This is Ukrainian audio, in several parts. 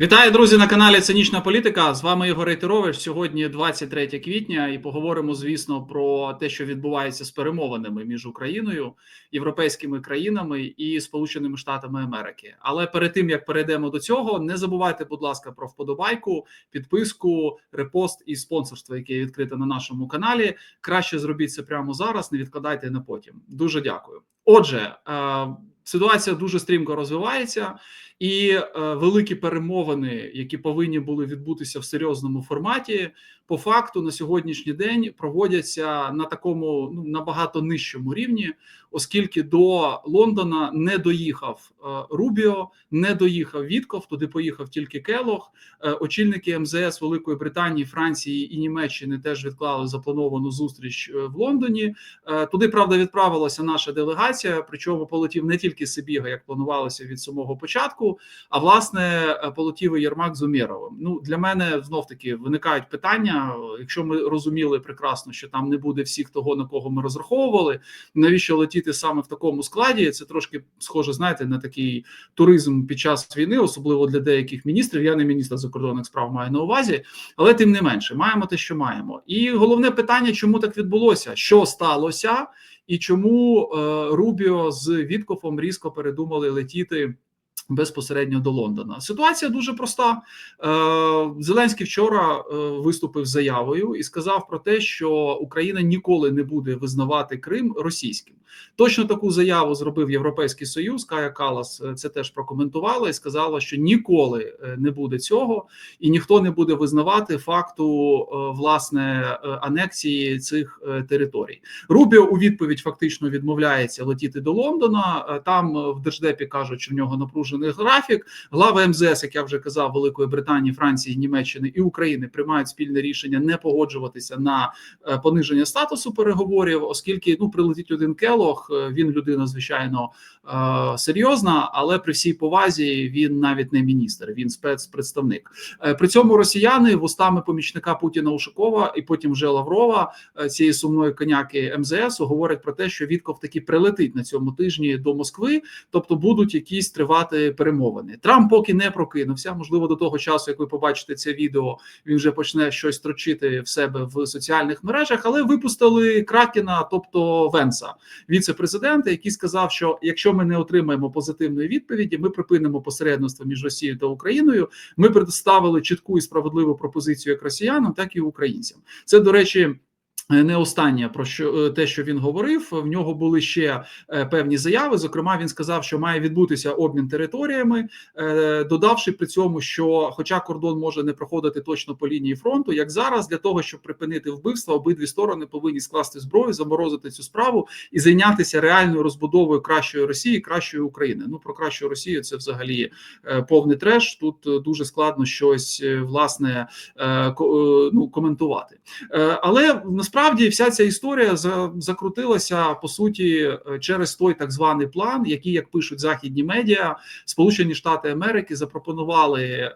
Вітаю, друзі, на каналі Цинічна Політика. З вами Ігор Рейтерович. Сьогодні 23 квітня, і поговоримо, звісно, про те, що відбувається з перемовинами між Україною, європейськими країнами і Сполученими Штатами Америки. Але перед тим як перейдемо до цього, не забувайте, будь ласка, про вподобайку, підписку, репост і спонсорство, яке відкрите на нашому каналі. Краще зробіть це прямо зараз. Не відкладайте на потім. Дуже дякую. Отже, е, ситуація дуже стрімко розвивається. І е, великі перемовини, які повинні були відбутися в серйозному форматі, по факту на сьогоднішній день проводяться на такому ну набагато нижчому рівні, оскільки до Лондона не доїхав е, Рубіо, не доїхав Вітков, туди поїхав тільки Келох. Е, очільники МЗС Великої Британії, Франції і Німеччини теж відклали заплановану зустріч е, в Лондоні. Е, туди правда відправилася наша делегація. Причому полетів не тільки Сибіга, як планувалося від самого початку, а власне е, полетів і Єрмак з Умєровим. Ну для мене знов таки виникають питання. Якщо ми розуміли прекрасно, що там не буде всіх того, на кого ми розраховували, навіщо летіти саме в такому складі? Це трошки схоже, знаєте, на такий туризм під час війни, особливо для деяких міністрів. Я не міністр закордонних справ маю на увазі, але тим не менше, маємо те, що маємо. І головне питання, чому так відбулося? Що сталося, і чому е, Рубіо з Віткофом різко передумали летіти? Безпосередньо до Лондона ситуація дуже проста. Е, Зеленський вчора е, виступив з заявою і сказав про те, що Україна ніколи не буде визнавати Крим російським. Точно таку заяву зробив Європейський Союз. Кая Калас е, це теж прокоментувала і сказала, що ніколи не буде цього, і ніхто не буде визнавати факту власне анексії цих територій. Рубіо у відповідь фактично відмовляється летіти до Лондона. Там в держдепі кажуть, що в нього напружений графік. Глави МЗС, як я вже казав, Великої Британії, Франції, Німеччини і України приймають спільне рішення не погоджуватися на пониження статусу переговорів, оскільки ну прилетить один келох. Він людина звичайно серйозна, але при всій повазі він навіть не міністр, він спецпредставник. При цьому росіяни вустами помічника Путіна Ушакова і потім вже Лаврова цієї сумної коняки МЗС говорять про те, що Вітков таки прилетить на цьому тижні до Москви, тобто будуть якісь тривати перемовини. Трамп поки не прокинувся. Можливо, до того часу, як ви побачите це відео, він вже почне щось трочити в себе в соціальних мережах, але випустили Кракена, тобто Венса, віце-президента, який сказав, що якщо ми не отримаємо позитивної відповіді, ми припинимо посередництво між Росією та Україною. Ми представили чітку і справедливу пропозицію як росіянам, так і українцям. Це до речі. Не останнє про що те, що він говорив, в нього були ще певні заяви. Зокрема, він сказав, що має відбутися обмін територіями, додавши при цьому, що, хоча кордон може не проходити точно по лінії фронту, як зараз, для того, щоб припинити вбивство, обидві сторони повинні скласти зброю, заморозити цю справу і зайнятися реальною розбудовою кращої Росії, кращої України. Ну про кращу Росію це взагалі повний треш. Тут дуже складно щось власне ну, коментувати, але насправді насправді вся ця історія закрутилася по суті через той так званий план, який, як пишуть західні медіа, Сполучені Штати Америки запропонували е,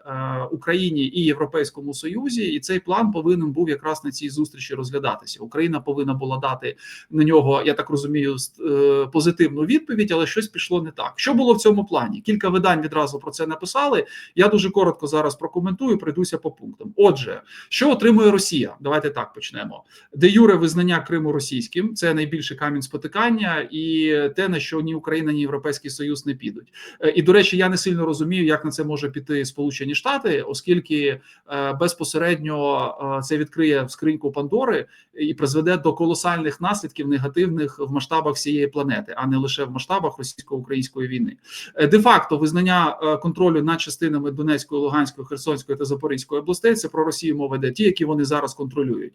Україні і Європейському Союзі, і цей план повинен був якраз на цій зустрічі розглядатися. Україна повинна була дати на нього, я так розумію, е, позитивну відповідь, але щось пішло не так. Що було в цьому плані? Кілька видань відразу про це написали. Я дуже коротко зараз прокоментую. Пройдуся по пунктам. Отже, що отримує Росія? Давайте так почнемо де юре визнання Криму російським це найбільший камінь спотикання, і те на що ні Україна, ні Європейський Союз не підуть. Е, і до речі, я не сильно розумію, як на це може піти Сполучені Штати, оскільки е, безпосередньо е, це відкриє скриньку Пандори і призведе до колосальних наслідків негативних в масштабах всієї планети, а не лише в масштабах російсько-української війни. Де факто визнання контролю над частинами Донецької, Луганської, Херсонської та Запорізької областей це про Росію мова йде ті, які вони зараз контролюють.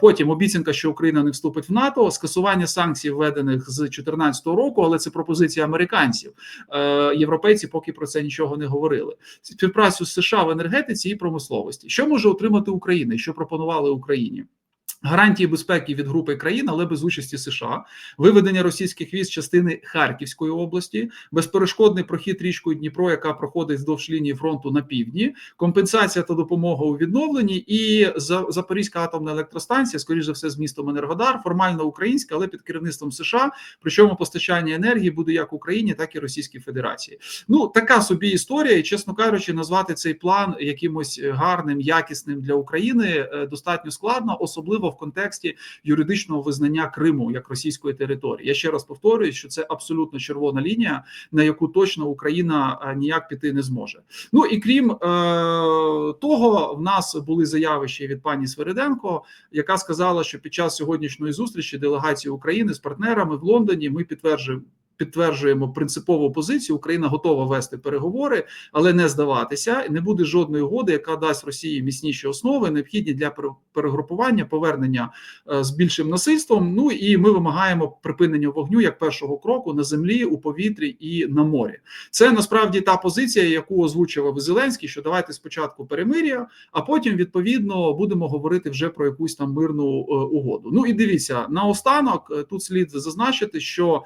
Потім обіцянка, що Україна не вступить в НАТО, скасування санкцій, введених з 2014 року, але це пропозиція американців. Е, європейці поки про це нічого не говорили. Співпрацю з США в енергетиці і промисловості. Що може отримати Україна? Що пропонували Україні? Гарантії безпеки від групи країн, але без участі США, виведення російських військ частини Харківської області, безперешкодний прохід річкою Дніпро, яка проходить вздовж лінії фронту на півдні, компенсація та допомога у відновленні, і Запорізька атомна електростанція, скоріш за все, з містом Енергодар, формально українська, але під керівництвом США. Причому постачання енергії буде як Україні, так і Російській Федерації. Ну така собі історія, і чесно кажучи, назвати цей план якимось гарним, якісним для України е, достатньо складно, особливо в контексті юридичного визнання Криму як російської території. Я ще раз повторюю, що це абсолютно червона лінія, на яку точно Україна е, ніяк піти не зможе. Ну і крім е, того, в нас були заяви ще від пані Свериденко, яка сказала, що під час сьогоднішньої зустрічі делегації України з партнерами в Лондоні ми підтверджуємо підтверджуємо принципову позицію. Україна готова вести переговори, але не здаватися. Не буде жодної угоди, яка дасть Росії міцніші основи, необхідні для перегрупування, повернення е, з більшим насильством. Ну і ми вимагаємо припинення вогню як першого кроку на землі, у повітрі і на морі. Це насправді та позиція, яку озвучував Зеленський, що давайте спочатку перемир'я, а потім відповідно будемо говорити вже про якусь там мирну е, угоду. Ну і дивіться наостанок. Е, тут слід зазначити, що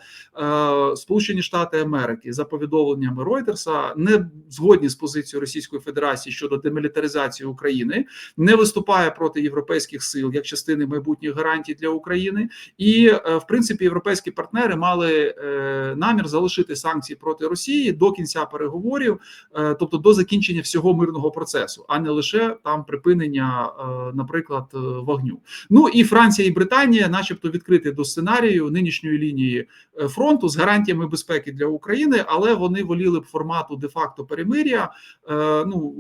Сполучені Штати Америки за повідомленнями Ройтерса не згодні з позицією Російської Федерації щодо демілітаризації України, не виступає проти європейських сил як частини майбутніх гарантій для України, і е, в принципі європейські партнери мали е, намір залишити санкції проти Росії до кінця переговорів, е, тобто до закінчення всього мирного процесу, а не лише там припинення, наприклад, вогню. Ну і Франція і Британія, начебто, відкриті до сценарію нинішньої лінії фронту з гарантією гарантіями безпеки для України, але вони воліли б формату де-факто перемир'я е, ну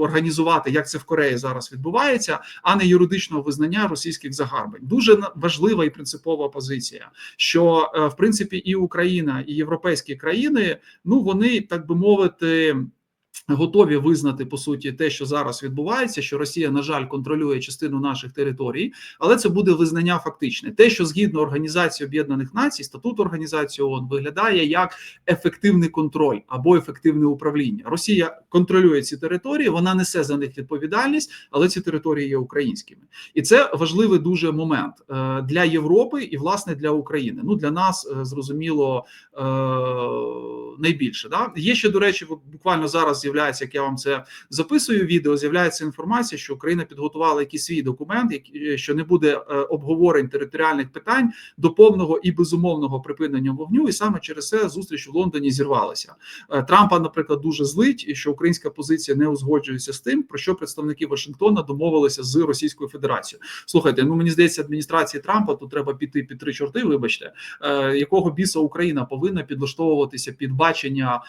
організувати, як це в Кореї зараз відбувається, а не юридичного визнання російських загарбань. Дуже важлива і принципова позиція, що е, в принципі і Україна, і європейські країни ну вони так би мовити готові визнати по суті те, що зараз відбувається, що Росія, на жаль, контролює частину наших територій, але це буде визнання фактичне. Те, що згідно Організації Об'єднаних Націй, статут організації ООН виглядає як ефективний контроль або ефективне управління. Росія контролює ці території, вона несе за них відповідальність, але ці території є українськими, і це важливий дуже момент е, для Європи і власне для України. Ну для нас е, зрозуміло е, найбільше. Да? Є ще до речі, буквально зараз з'являється, як я вам це записую. Відео з'являється інформація, що Україна підготувала якийсь свій документ, е, що не буде е, обговорень територіальних питань до повного і безумовного припинення вогню, і саме через це зустріч в Лондоні зірвалася. Е, Трампа, наприклад, дуже злить, що українська позиція не узгоджується з тим, про що представники Вашингтона домовилися з Російською Федерацією. Слухайте, ну мені здається, адміністрації Трампа тут треба піти під три чорти. Вибачте, якого біса Україна повинна підлаштовуватися під бачення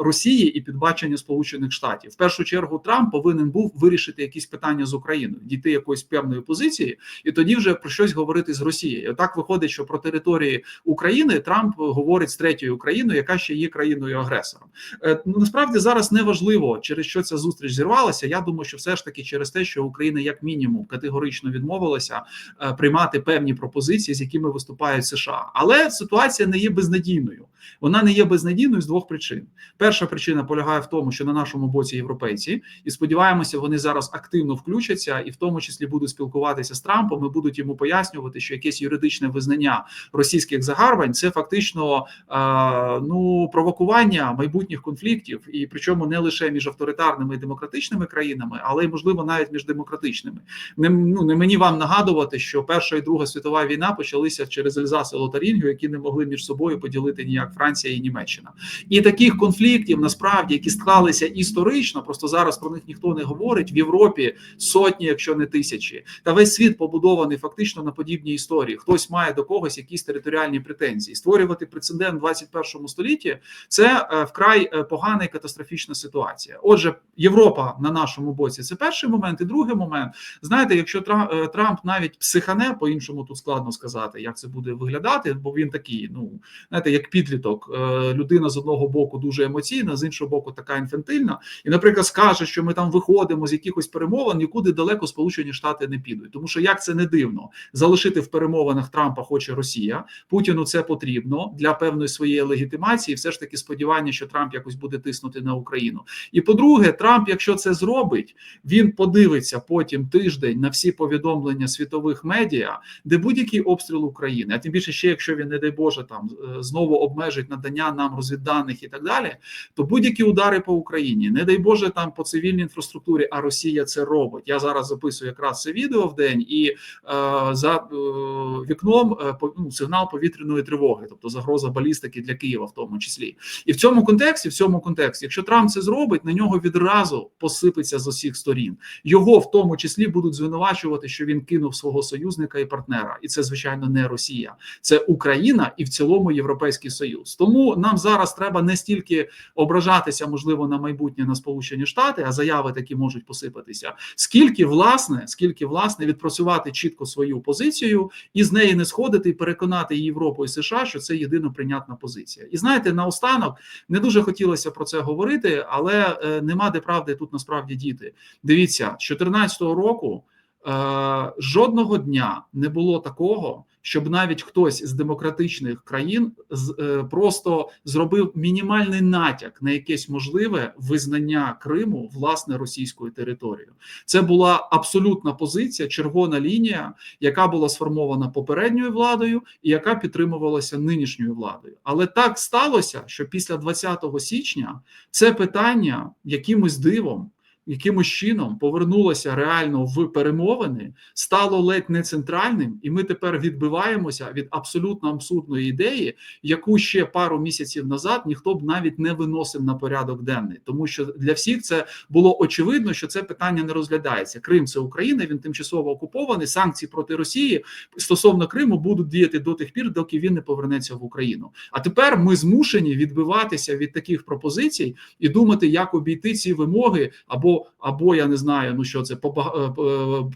Росії і під бачення Сполучених Штатів. В першу чергу Трамп повинен був вирішити якісь питання з Україною, дійти якоїсь певної позиції, і тоді вже про щось говорити з Росією. Так виходить, що про території України Трамп говорить з третьою Україною, яка ще є країною агресором. Е, насправді зараз не важливо, через що ця зустріч зірвалася. Я думаю, що все ж таки через те, що Україна як мінімум категорично відмовилася е, приймати певні пропозиції, з якими виступають США, але ситуація не є безнадійною. Вона не є безнадійною з двох причин. Перша причина полягає в тому тому, що на нашому боці європейці, і сподіваємося, вони зараз активно включаться, і в тому числі будуть спілкуватися з Трампом. і Будуть йому пояснювати, що якесь юридичне визнання російських загарбань це фактично ну провокування майбутніх конфліктів, і причому не лише між авторитарними і демократичними країнами, але й можливо навіть між демократичними. Не ну не мені вам нагадувати, що перша і друга світова війна почалися через Ельзас і які не могли між собою поділити ніяк Франція і Німеччина, і таких конфліктів насправді які склали склалися історично, просто зараз про них ніхто не говорить. В Європі сотні, якщо не тисячі, та весь світ побудований фактично на подібній історії. Хтось має до когось якісь територіальні претензії. Створювати прецедент в 21 столітті це е, вкрай е, погана і катастрофічна ситуація. Отже, Європа на нашому боці це перший момент, і другий момент. Знаєте, якщо е, Трамп навіть психане, по іншому тут складно сказати, як це буде виглядати, бо він такий, ну знаєте, як підліток, людина з одного боку дуже емоційна, з іншого боку, така інфантильна, і, наприклад, скаже, що ми там виходимо з якихось перемовин, нікуди далеко Сполучені Штати не підуть, тому що як це не дивно залишити в перемовинах Трампа хоче Росія. Путіну це потрібно для певної своєї легітимації. Все ж таки сподівання, що Трамп якось буде тиснути на Україну. І по-друге, Трамп, якщо це зробить, він подивиться потім тиждень на всі повідомлення світових медіа, де будь-який обстріл України, а тим більше ще, якщо він, не дай Боже, там е, знову обмежить надання нам розвідданих і так далі, то будь-які удари по Україні, не дай Боже, там по цивільній інфраструктурі, а Росія це робить. Я зараз записую якраз це відео в день, і е, за е, вікном е, ну, сигнал повітряної тривоги, тобто загроза балістики для Києва, в тому числі. І в цьому контексті, в цьому контексті, якщо Трамп це зробить, на нього відразу посипеться з усіх сторін. Його в тому числі будуть звинувачувати, що він кинув свого союзника і партнера, і це звичайно не Росія, це Україна і в цілому Європейський Союз. Тому нам зараз треба не стільки ображатися, можливо, на майбутнє на Сполучені Штати, а заяви такі можуть посипатися. Скільки власне, скільки власне відпрацювати чітко свою позицію і з неї не сходити і переконати Європу і США, що це єдино прийнятна позиція. І знаєте, наостанок не дуже хотілося про це говорити, але е, нема де правди тут насправді діти. Дивіться, з 2014 року е, жодного дня не було такого, щоб навіть хтось з демократичних країн е, просто зробив мінімальний натяк на якесь можливе визнання Криму власне російською територією. Це була абсолютна позиція, червона лінія, яка була сформована попередньою владою і яка підтримувалася нинішньою владою. Але так сталося, що після 20 січня це питання якимось дивом. Якимось чином повернулося реально в перемовини, стало ледь не центральним, і ми тепер відбиваємося від абсолютно абсурдної ідеї, яку ще пару місяців назад ніхто б навіть не виносив на порядок денний, тому що для всіх це було очевидно, що це питання не розглядається. Крим це Україна, він тимчасово окупований. Санкції проти Росії стосовно Криму будуть діяти до тих пір, доки він не повернеться в Україну. А тепер ми змушені відбиватися від таких пропозицій і думати, як обійти ці вимоги, або або я не знаю, ну що це поба-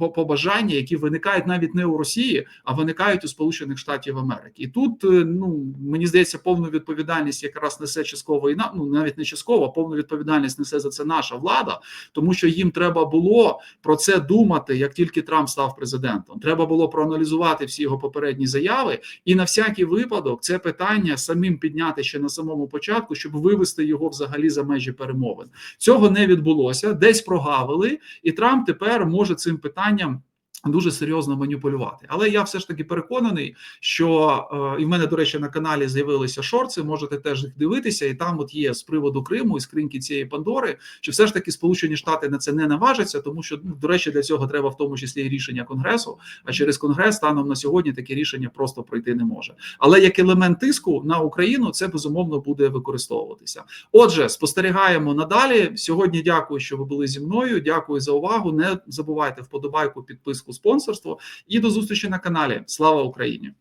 е, побажання, які виникають навіть не у Росії, а виникають у Сполучених Штатів Америки. І тут е, ну мені здається, повну відповідальність якраз несе частково і на ну навіть не частково, а повну відповідальність несе за це наша влада, тому що їм треба було про це думати, як тільки Трамп став президентом. Треба було проаналізувати всі його попередні заяви, і на всякий випадок це питання самим підняти ще на самому початку, щоб вивести його взагалі за межі перемовин. Цього не відбулося, десь прогавили, і Трамп тепер може цим питанням. Дуже серйозно маніпулювати, але я все ж таки переконаний, що е, і в мене, до речі, на каналі з'явилися шорти. Можете теж їх дивитися, і там от є з приводу Криму і скриньки цієї Пандори, що все ж таки Сполучені Штати на це не наважаться, тому що ну, до речі, для цього треба в тому числі і рішення Конгресу. А через Конгрес станом на сьогодні таке рішення просто пройти не може. Але як елемент тиску на Україну це безумовно буде використовуватися. Отже, спостерігаємо надалі. Сьогодні дякую, що ви були зі мною. Дякую за увагу. Не забувайте вподобайку, підписку, спонсорство і до зустрічі на каналі. Слава Україні!